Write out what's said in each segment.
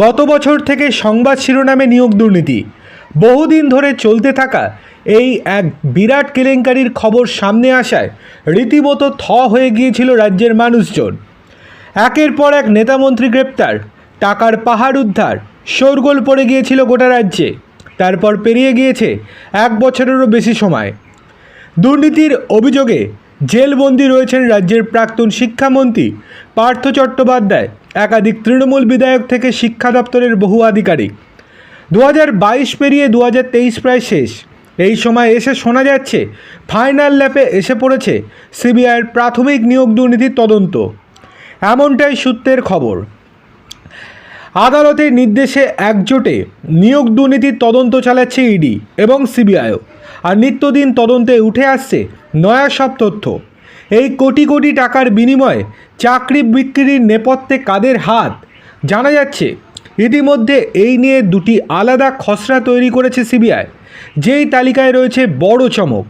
গত বছর থেকে সংবাদ শিরোনামে নিয়োগ দুর্নীতি। বহুদিন ধরে চলতে থাকা এই এক বিরাট কেলেঙ্কারির খবর সামনে আসায় রীতিমতো থ হয়ে গিয়েছিল রাজ্যের মানুষজন। একের পর এক নেতামন্ত্রী গ্রেপ্তার, টাকার পাহাড় উদ্ধার, শোরগোল পড়ে গিয়েছিল গোটা রাজ্যে। তারপর পেরিয়ে গিয়েছে এক বছরেরও বেশি সময়। দুর্নীতির অভিযোগে জেলবন্দি রয়েছেন রাজ্যের প্রাক্তন শিক্ষামন্ত্রী পার্থ চট্টোপাধ্যায়, একাধিক তৃণমূল বিধায়ক থেকে শিক্ষা দপ্তরের বহু আধিকারিক। দু হাজার বাইশ পেরিয়ে দু হাজার তেইশ প্রায় শেষ। এই সময় এসে শোনা যাচ্ছে, ফাইনাল ল্যাপে এসে পড়েছে সিবিআইয়ের প্রাথমিক নিয়োগ দুর্নীতির তদন্ত। এমনটাই সূত্রের খবর। আদালতের নির্দেশে একজোটে নিয়োগ দুর্নীতির তদন্ত চালাচ্ছে ইডি এবং সিবিআইও। আর নিত্যদিন তদন্তে উঠে আসছে নয়া সব তথ্য। এই কোটি কোটি টাকার বিনিময়ে চাকরি বিক্রির নেপথ্যে কাদের হাত? জানা যাচ্ছে, ইতিমধ্যে এই নিয়ে দুটি আলাদা খসড়া তৈরি করেছে সিবিআই। যেই তালিকায় রয়েছে বড় চমক।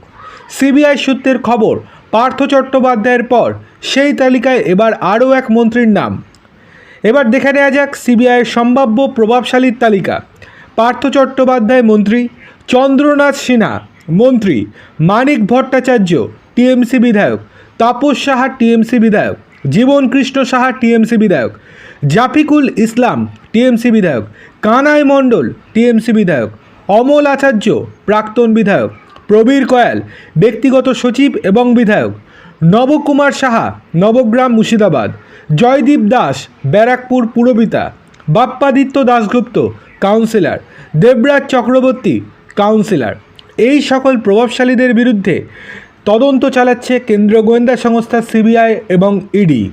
সিবিআই সূত্রের খবর, পার্থ চট্টোপাধ্যায়ের পর সেই তালিকায় এবার আরও এক মন্ত্রীর নাম। এবার দেখে নেওয়া যাক সিবিআইয়ের সম্ভাব্য প্রভাবশালীর তালিকা। পার্থ চট্টোপাধ্যায় মন্ত্রী, চন্দ্রনাথ সিনহা মন্ত্রী, মানিক ভট্টাচার্য টিএমসি বিধায়ক, তাপস সাহা টিএমসি বিধায়ক জীবন কৃষ্ণ সাহা টিএমসি বিধায়ক, জাফিকুল ইসলাম টিএমসি বিধায়ক, কানাই মণ্ডল টিএমসি বিধায়ক, অমল আচার্য প্রাক্তন বিধায়ক, প্রবীর কয়াল ব্যক্তিগত সচিব এবং বিধায়ক নবকুমার সাহা, নবগ্রাম মুর্শিদাবাদ। জয়দীপ দাস, ব্যারাকপুর পুরবিতা। বাপ্পাদিত্য দাশগুপ্ত, কাউন্সিলর। দেবরাজ চক্রবর্তী, কাউন্সিলর। এই সকল প্রভাবশালীদের বিরুদ্ধে তদন্ত চালাচ্ছে কেন্দ্রীয় গোয়েন্দা সংস্থা সিবিআই এবং ইডি।